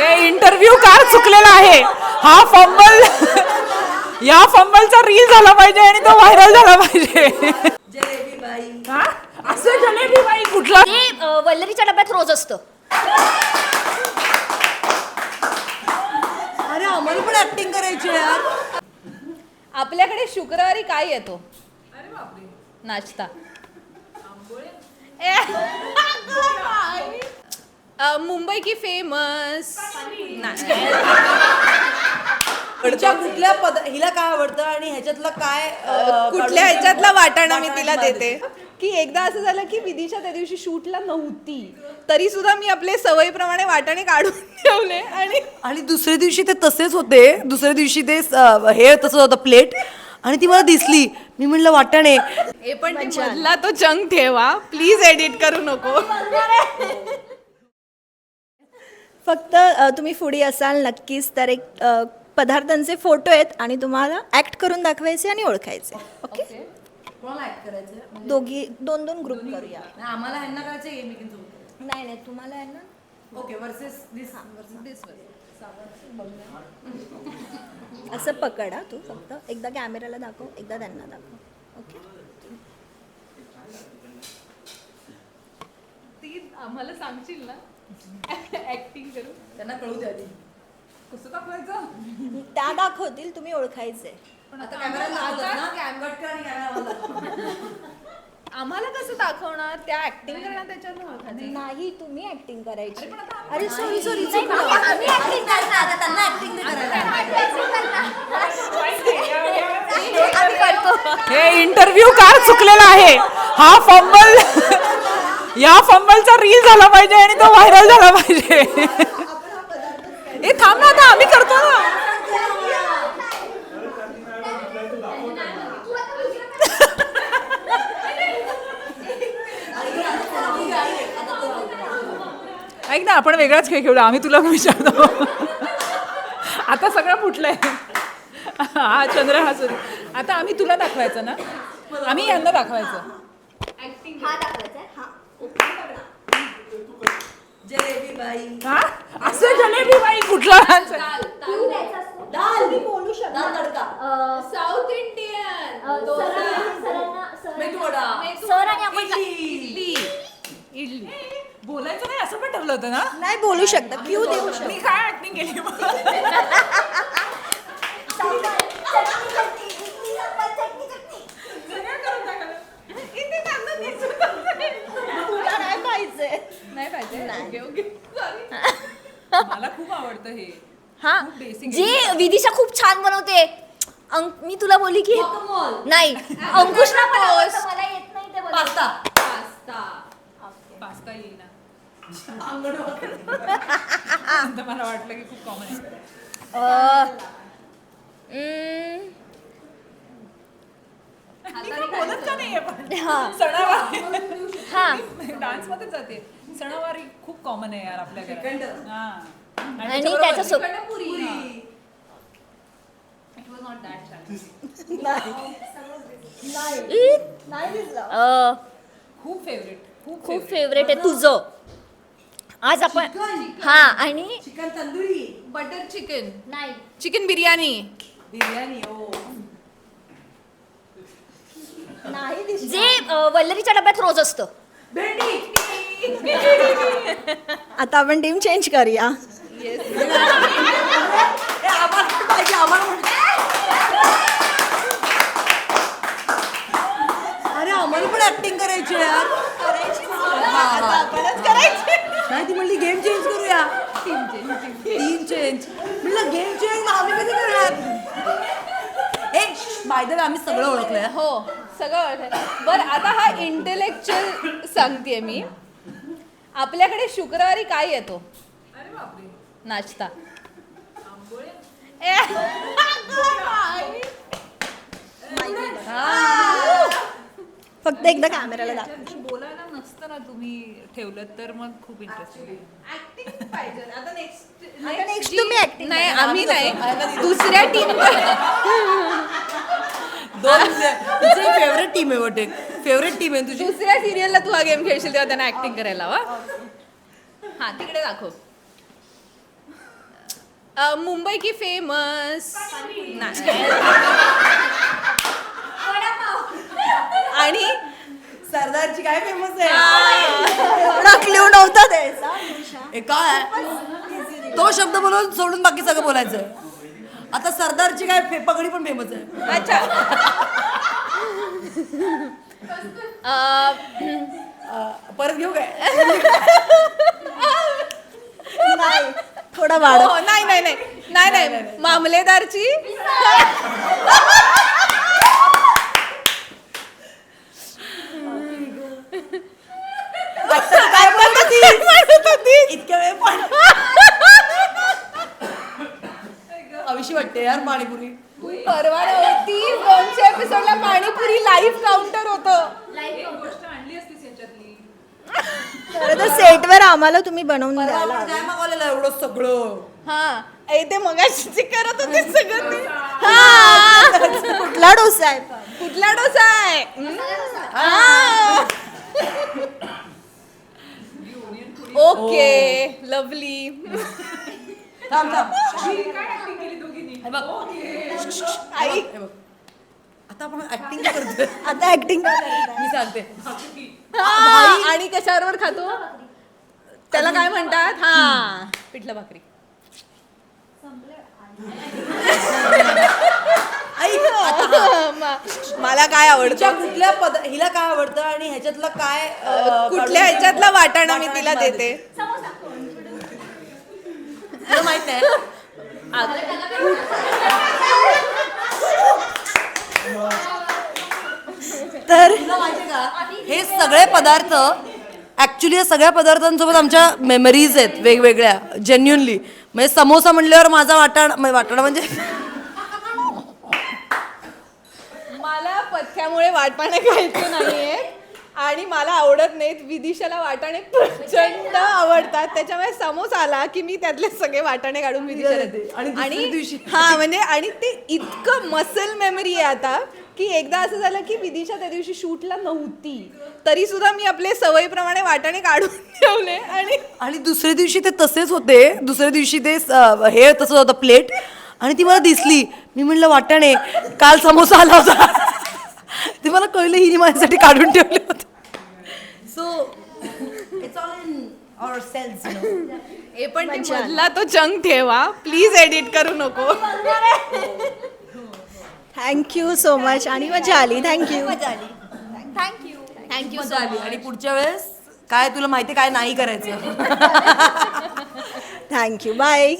हे interview car चुकलेला आहे. हा फंबल या फंबलचा रील झाला पाहिजे आणि तो व्हायरल झाला पाहिजे. हा? असं जलेबी बाई कुठला? ते अ, वल्लरीच्या डब्यात रोज असतं. अरे आम्हाला पण ऍक्टिंग करायची यार. आपल्याकडे शुक्रवारी काय येतो? नाश्ता. ए, अ, मुंबई की फेमस हिच्या कुठल्या पद हिला काय आवडतं आणि ह्याच्यातलं काय अं, कुठल्या काढून- ह्याच्यातला वाटाणा मी तिला मला देते की एकदा असं झालं की विदिशा त्या दिवशी शूटला नव्हती. तरी सुद्धा मी आपले सवयीप्रमाणे वाटाणे काढून ठेवले आणि आणि दुसऱ्या दिवशी ते तसेच होते. दुसऱ्या दिवशी ते अं, हे तसं होतं प्लेट. आणि ती मला दिसली. मी म्हणलं वाटाणे. हे पण ते मधला तो चंक ठेवा. प्लीज एडिट करू नको. फक्त अ, तुम्ही फुडी असाल नक्कीच तर एक अ, पदार्थांचे फोटो आहेत आणि तुम्हाला ऍक्ट करून दाखवायचे आणि ओळखायचे. ओके कोणाला ऍक्ट करायचं? दोघी दोन दोन ग्रुप करूया. आम्हाला ह्यांना करायचं मी नाही नाही तुम्हाला आहे ना ओके वर्सेस दिस असं पकड हा तू फक्त. एकदा कॅमेराला दाखव एकदा त्यांना दाखव. ओके ती आम्हाला सांगशील ना? ऍक्टिंग करू. त्यांना कळू द्या आधी. कसं दाखवायचं? त्या दाखवतील तुम्ही ओळखायचे. आता कॅमेरा लावतात ना? कॅमकट आणि कॅमेरा आम्हाला कसं दाखवणार? त्या ऍक्टिंग करणार ओळखायचं. नाही. तुम्ही ऍक्टिंग करायची. अरे सॉरी सॉरी आम्ही acting करणार. त्यांना नाही हे इंटरव्ह्यू कार चुकलेला आहे? हा फंबल या फंबलचा रील झाला पाहिजे आणि तो व्हायरल झाला पाहिजे. हे थांब ना आता आम्ही करतो ना. ऐक ना आपण वेगळाच खेळ खेळू आम्ही तुला विचारतो. आता सगळं फुटलंय. हा चंद्र हा सूर्य. आता आम्ही तुला दाखवायचं ना? आम्ही यांना दाखवायचं. जलेबी बाई हा? असं जलेबी बाई कुठला असतो. दाल. मी बोलू शकता दाल तडका. South Indian. सरांना- मेदूवडा. सर आणि आपण इडली. इडली. बोलायचं नाही असं पण ठरलं होतं ना? नाही बोलू शकता. क्यू देऊ शकता. मी काय ऍक्टिंग केली मग? तुला नाही पाहिजे नाही पाहिजे ओके ओके मला खूप आवडतं हे. हा basic जे विदिशा खूप छान बनवते. अंक मी तुला बोलली की नाही पण आवडतं, मला येत नाही ते बनवता. पास्ता. पास्ता. पास्ता येईना. तर मला वाटलं की खूप कॉमन आहे. अ, हम्म, मी काय बोलत का नाहीये पण हा. सणावारी. हा. डान्समध्ये जाते. सणावारी खूप कॉमन आहे यार आपल्या हा. आणि त्याच्यासोबत अ, खूप फेवरेट खूप. फेवरेट आहे तुझं. आज आपण हा आणि चिकन तंदुरी. बटर चिकन नाही. चिकन बिर्याणी बिर्याणी ओ नाही दिसलं. जे वल्लरीच्या डब्यात रोज असतं. भेंडी. आता आपण टीम चेंज करूया. अरे आम्हाला पण ऍक्टिंग करायची यार. नाही ती म्हणली गेम चेंज करूया. टीम चेंज म्हणलं गेम चेंज आम्ही कधी करणार? ए बाय द आम्ही सगळं ओळखलंय. हो सगळं ओळखाय बरं आता हा इंटेलेक्च्युअल सांगतेय मी. आपल्याकडे शुक्रवारी काय येतो? नाश्ता. ए, फक्त एकदा कॅमेराला दाखव. बोलायला नसतं ना तुम्ही ठेवलं तर मग खूप इंटरेस्टिंग आता नेक्स्ट तुम्ही acting नाही. आम्ही नाही. दुसऱ्या टीम दोन तुझी फेवरेट टीम आहे वाटे फेवरेट टीम आहे तुझी. दुसऱ्या सिरियलला तू हा गेम खेळशील तेव्हा त्यांना ऍक्टिंग करायला हवा हा तिकडे दाखव. मुंबई की फेमस आणि सरदारची काय फेमस आहे? नव्हता हे काय तो शब्द बोलून सोडून बाकी सगळं बोलायचं आता सरदारची काय फे- पगडी पण फेमस आहे. अच्छा. अ, अं, परत घेऊ काय? नाही. थोडा वाढव. हो, नाही नाही नाही. नाही नाही. मामलेदारची. काय म्हणत होती. इतक्या वेळ वाटते यार पाणीपुरी. परवा नव्हती दोनशे एपिसोडला पाणीपुरी लाईव्ह काउंटर होतं. गोष्ट आणली असतीस याच्यातली. खरं तर सेटवर आम्हाला तुम्ही बनवून परवा द्यायला आपण काय मागवलेलं एवढं सगळं. हा. ए, ते मगाशी जे करत होते सगळं ते. हा. कुठला डोसा आहे? कुठला डोसा आहे? हा. ओके. लवली थांब थांब. काय ऍक्टिंग केली दोघींनी हे बघ. आई हे आता आपण ऍक्टिंग करतोय. आता ऍक्टिंग मी सांगते. हा, आणि कशावर खातो? त्याला काय म्हणतात? हा. पिठलं भाकरी. मला काय आवडतं? कुठल्या पद हिला काय आवडतं आणि ह्याच्यातलं काय कुठल्या ह्याच्यातला वाटाणा मी तिला मला देते. तुला माहीत नाही तर तुला माहिती का हे सगळे पदार्थ ऍक्च्युली या सगळ्या पदार्थांसोबत आमच्या मेमरीज आहेत वेगवेगळ्या जेन्युनली म्हणजे समोसा म्हणल्यावर माझा वाटाणा म्हणजे वाटाणा म्हणजे मला पथ्यामुळे वाटाणे खायचे नाहीये. आणि मला आवडत नाहीत विदिशाला वाटाणे प्रचंड आवडतात. त्याच्यामुळे समोसा आला की मी त्यातले सगळे वाटाणे काढून विदिशाला देते. आणि दिवशी- हा म्हणजे आणि ते इतकं मसल मेमरी आहे आता. की एकदा असं झालं की विदिशा त्या दिवशी शूटला नव्हती. तरी सुद्धा मी आपले सवयीप्रमाणे वाटाणे काढून ठेवले आणि आणि दुसऱ्या दिवशी ते तसेच होते. दुसऱ्या दिवशी ते हे तसंच होतं प्लेट. आणि ती मला दिसली. मी म्हणलं वाटाणे काल समोसा आला होता. ते मला कळलं हिने माझ्यासाठी काढून ठेवले होते. So it's all in our sales हे पण ते मधला तो चंक ठेवा. प्लीज एडिट करू नको. थँक्यू सो मच आणि मजा आली थँक्यू थँक्यू थँक्यू मजा आली आणि पुढच्या वेळेस काय तुला माहिती काय नाही करायचं? Thank you bye